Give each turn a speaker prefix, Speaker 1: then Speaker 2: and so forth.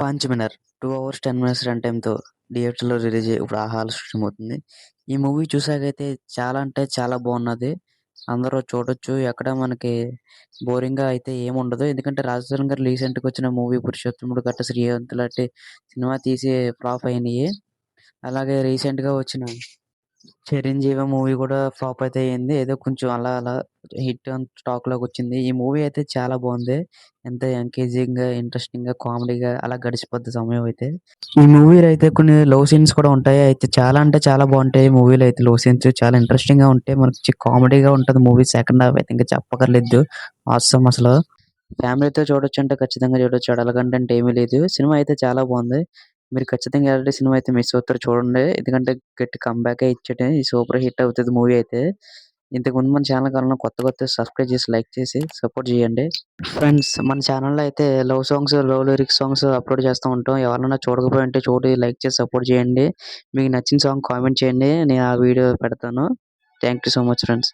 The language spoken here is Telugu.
Speaker 1: 'Punch minor' two hours 10 minutes run టైమ్‌తో థియేటర్‌లో రిలీజ్ అయ్యి ఇప్పుడు ఆహాల అవుతుంది. ఈ మూవీ చూసాకైతే చాలా అంటే చాలా బాగున్నది. అందరూ చూడొచ్చు. ఎక్కడ మనకి బోరింగ్‌గా అయితే ఏముండదు. ఎందుకంటే 'రాజశేఖర్' గారు రీసెంట్‌గా వచ్చిన మూవీ 'పురుషోత్తముడు' గట్ట శ్రీవంతులు లాంటి సినిమా తీసి ఫ్లాప్ అయినాయి అలాగే రీసెంట్‌గా వచ్చిన 'చిరంజీవి' మూవీ కూడా ఫ్లాప్ అయితే అయింది. ఏదో కొంచెం అలా అలా హిట్ టాక్లోకి వచ్చింది. ఈ మూవీ అయితే చాలా బాగుంది. ఎంత ఎంకేజింగ్గా ఇంట్రెస్టింగ్గా కామెడీగా అలా గడిచిపోద్ది సమయం అయితే. ఈ మూవీలో అయితే కొన్ని లవ్ సీన్స్ కూడా ఉంటాయి. అయితే చాలా అంటే చాలా బాగుంటాయి. మూవీలో అయితే లవ్ సీన్స్ చాలా ఇంట్రెస్టింగ్గా ఉంటాయి. మనకి కామెడీగా ఉంటుంది మూవీ సెకండ్ హాఫ్ అయితే ఇంకా చెప్పక్కర్లేదు. ఆసమ్ అసలు. ఫ్యామిలీతో చూడొచ్చు అంటే ఖచ్చితంగా చూడొచ్చు. అడల అంటే ఏమీ లేదు. సినిమా అయితే చాలా బాగుంది. మీరు ఖచ్చితంగా ఎలాంటి సినిమా అయితే మిస్ అవుతారు చూడండి. ఎందుకంటే గట్టి కమ్‌బ్యాకే ఇచ్చాడు. సూపర్ హిట్ అవుతది మూవీ అయితే. ఇంతకుముందు మన ఛానల్ ఎవరైనా కొత్తగా వస్తే సబ్స్క్రైబ్ చేసి, లైక్ చేసి సపోర్ట్ చేయండి. ఫ్రెండ్స్ మన ఛానల్‌లో అయితే love songs, love lyrics songs upload చేస్తూ ఉంటాం. ఎవరైనా చూడకపోయి ఉంటే చూడి లైక్ చేసి సపోర్ట్ చేయండి. మీకు నచ్చిన సాంగ్ కామెంట్ చేయండి. నేను ఆ వీడియో పెడతాను. Thank you so much friends.